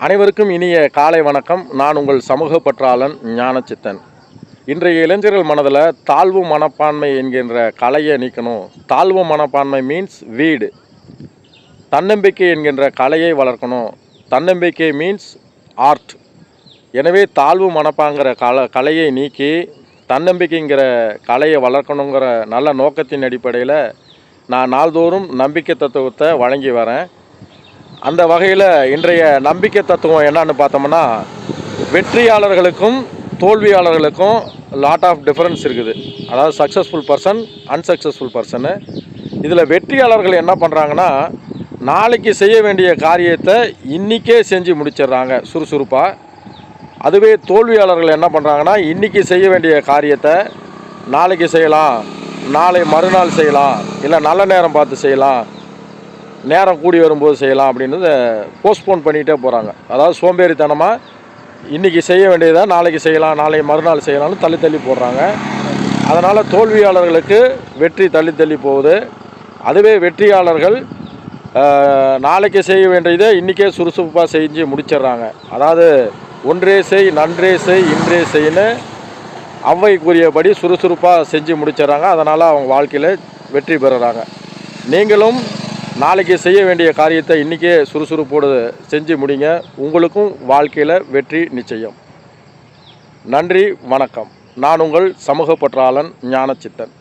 அனைவருக்கும் இனிய காலை வணக்கம். நான் உங்கள் சமூக பற்றாளன் ஞானச்சித்தன். இன்றைய இளைஞர்கள் மனதில் தாழ்வு மனப்பான்மை என்கின்ற கலையை நீக்கணும். தாழ்வு மனப்பான்மை மீன்ஸ் வீடு. தன்னம்பிக்கை என்கின்ற கலையை வளர்க்கணும். தன்னம்பிக்கை மீன்ஸ் ஆர்ட் எனவே தாழ்வு மனப்பாங்கிற கல கலையை நீக்கி தன்னம்பிக்கைங்கிற கலையை வளர்க்கணுங்கிற நல்ல நோக்கத்தின் அடிப்படையில் நான் நாள்தோறும் நம்பிக்கை தத்துவத்தை வழங்கி வரேன். அந்த வகையில் இன்றைய நம்பிக்கை தத்துவம் என்னன்னு பார்த்தோம்னா வெற்றியாளர்களுக்கும் தோல்வியாளர்களுக்கும் லாட் ஆஃப் டிஃப்ரென்ஸ் இருக்குது. அதாவது சக்ஸஸ்ஃபுல் பர்சன் அன்சக்ஸஸ்ஃபுல் பர்சனு இதில் வெற்றியாளர்கள் என்ன பண்ணுறாங்கன்னா நாளைக்கு செய்ய வேண்டிய காரியத்தை இன்றைக்கே செஞ்சு முடிச்சிடுறாங்க சுறுசுறுப்பாக அதுவே தோல்வியாளர்கள் என்ன பண்ணுறாங்கன்னா இன்றைக்கி செய்ய வேண்டிய காரியத்தை நாளைக்கு செய்யலாம் நாளை மறுநாள் செய்யலாம் இல்லை நல்ல நேரம் பார்த்து செய்யலாம் நேரம் கூடி வரும்போது செய்யலாம் அப்படின்றத போஸ்ட்போன் பண்ணிகிட்டே போகிறாங்க அதாவது சோம்பேறித்தனமாக இன்றைக்கி செய்ய வேண்டியதாக நாளைக்கு செய்யலாம் நாளை மறுநாள் செய்யலாம்னு தள்ளி தள்ளி போடுறாங்க. அதனால் தோல்வியாளர்களுக்கு வெற்றி தள்ளி தள்ளி போகுது. அதுவே வெற்றியாளர்கள் நாளைக்கு செய்ய வேண்டியதை இன்றைக்கே சுறுசுறுப்பாக செஞ்சு முடிச்சிடுறாங்க. அதாவது ஒன்றே செய் நன்றே செய் இன்றே செய்ன்னு அவ்வை கூறியபடி சுறுசுறுப்பாக செஞ்சு முடிச்சிடுறாங்க. அதனால் அவங்க வாழ்க்கையில் வெற்றி பெறுறாங்க. நீங்களும் நாளைக்கு செய்ய வேண்டிய காரியத்தை இன்றைக்கே சுறுசுறுப்போடு செஞ்சு முடிங்க. உங்களுக்கும் வாழ்க்கையில் வெற்றி நிச்சயம். நன்றி வணக்கம். நான் உங்கள் சமூக பற்றாளன் ஞானச்சித்தன்.